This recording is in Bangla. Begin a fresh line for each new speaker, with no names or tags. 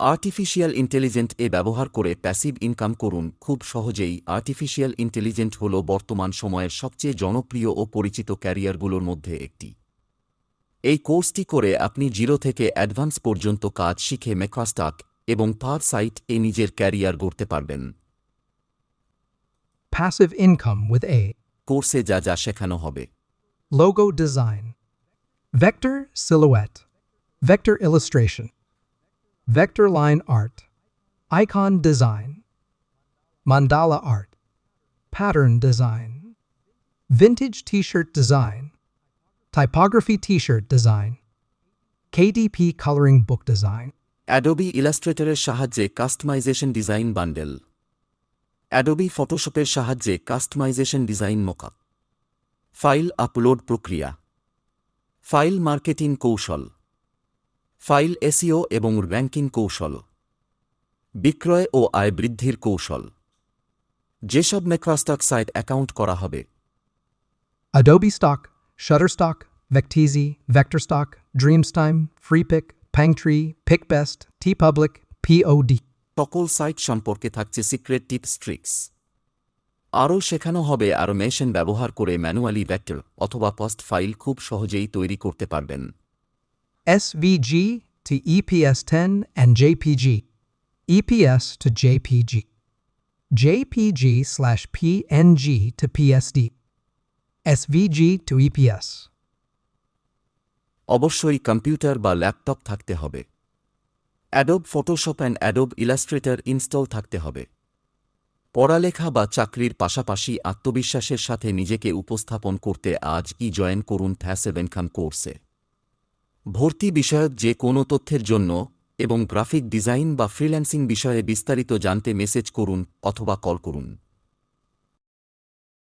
আর্টিফিশিয়াল ইন্টেলিজেন্ট এ ব্যবহার করে প্যাসিভ ইনকাম করুন খুব সহজেই আর্টিফিশিয়াল ইন্টেলিজেন্ট হল বর্তমান সময়ের সবচেয়ে জনপ্রিয় ও পরিচিত ক্যারিয়ারগুলোর মধ্যে একটি এই কোর্সটি করে আপনি জিরো থেকে অ্যাডভান্স পর্যন্ত কাজ শিখে মেক্রাস্টাক এবং পার সাইট এ নিজের ক্যারিয়ার গড়তে পারবেন
Passive income with A.
কোর্সে যা যা শেখানো হবে
Logo design. Vector silhouette. Vector illustration. Vector line art. Icon design. Mandala art. Pattern design. Vintage t shirt design. Typography t shirt design. KDP coloring book design.
Adobe ইলাস্ট্রেটরের সাহায্যে কাস্টমাইজেশন ডিজাইন বান্ডেল অ্যাডোবি ফটোশপের সাহায্যে কাস্টমাইজেশন ডিজাইন মোকা ফাইল আপলোড প্রক্রিয়া ফাইল মার্কেটিং কৌশল file SEO এবং র্যাঙ্কিং কৌশল। বিক্রয় ও আয় বৃদ্ধির কৌশল। যেসব মেক্রাস্টক সাইট অ্যাকাউন্ট করা হবে।
Adobe Stock, Shutterstock, Vecteezy, VectorStock, Dreamstime, FreePick, Pangtree, PickBest, TeePublic, POD.
সকল সাইট সম্পর্কে থাকছে সিক্রেট টিপস ট্রিক্স আরও শেখানো হবে আর মেশন ব্যবহার করে ম্যানুয়ালি ভেক্টর অথবা পোস্ট ফাইল খুব সহজেই তৈরি করতে পারবেন।
SVG to EPS 10 and JPG. EPS to JPG. JPG slash PNG to PSD. SVG to EPS.
অবশ্যই কম্পিউটার বা ল্যাপটপ থাকতে হবে Adobe Photoshop and Adobe Illustrator install থাকতে হবে পড়ালেখা বা চাকরির পাশাপাশি আত্মবিশ্বাসের সাথে নিজেকে উপস্থাপন করতে আজ ই জয়েন করুন থ্যাসেভেনখান কোর্সে ভর্তি বিষয়ক যে কোনো তথ্যের জন্য এবং গ্রাফিক ডিজাইন বা ফ্রিল্যান্সিং বিষয়ে বিস্তারিত জানতে মেসেজ করুন অথবা কল করুন।